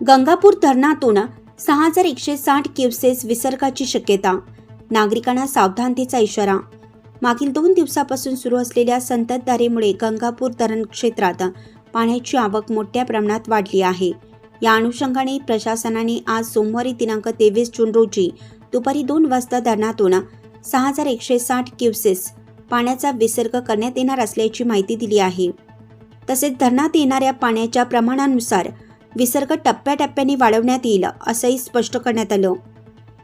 गंगापूर धरणातून सहा हजार एकशे साठ क्युसेस विसर्गाची शक्यता. नागरिकांना सावधानतेचा इशारा. मागील दोन दिवसापासून सुरू असलेल्या संततधारेमुळे गंगापूर धरण क्षेत्रात पाण्याची आवक मोठ्या प्रमाणात वाढली आहे. या अनुषंगाने प्रशासनाने आज सोमवारी दिनांक तेवीस जून रोजी दुपारी दोन वाजता धरणातून सहा हजार एकशे साठ क्युसेस पाण्याचा विसर्ग करण्यात येणार असल्याची माहिती दिली आहे. तसेच धरणात येणाऱ्या पाण्याच्या प्रमाणानुसार विसर्ग टप्प्याटप्प्याने वाढवण्यात येईल असंही स्पष्ट करण्यात आलं.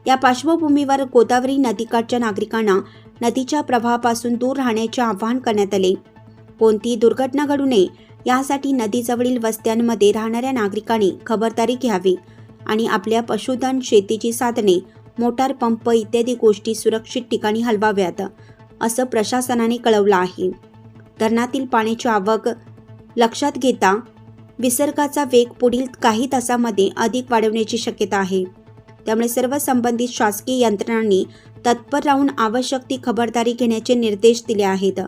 या पार्श्वभूमीवर गोदावरी नदीकाठच्या नागरिकांना नदीच्या प्रवाहापासून दूर राहण्याचे आवाहन करण्यात आले. कोणतीही दुर्घटना घडू नये यासाठी नदीजवळील वस्त्यांमध्ये राहणाऱ्या नागरिकांनी खबरदारी घ्यावी आणि आपल्या पशुधन शेतीची साधने मोटार पंप इत्यादी गोष्टी सुरक्षित ठिकाणी हलवाव्यात असं प्रशासनाने कळवलं आहे. धरणातील पाण्याची आवक लक्षात घेता विसर्गाचा वेग पुढील काही तासामध्ये अधिक वाढवण्याची शक्यता आहे. त्यामुळे सर्व संबंधित शासकीय यंत्रणांनी तत्पर राहून आवश्यक ती खबरदारी घेण्याचे निर्देश दिले आहेत.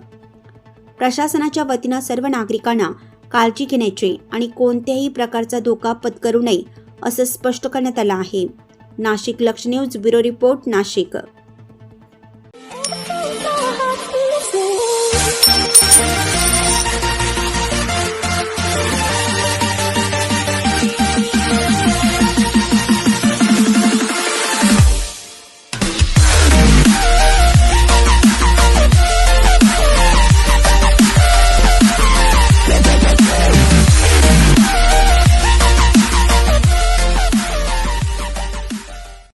प्रशासनाच्या वतीनं सर्व नागरिकांना काळजी घेण्याचे आणि कोणत्याही प्रकारचा धोका पत्करू नये असं स्पष्ट करण्यात आलं आहे. नाशिक लक्ष न्यूज ब्युरो रिपोर्ट नाशिक.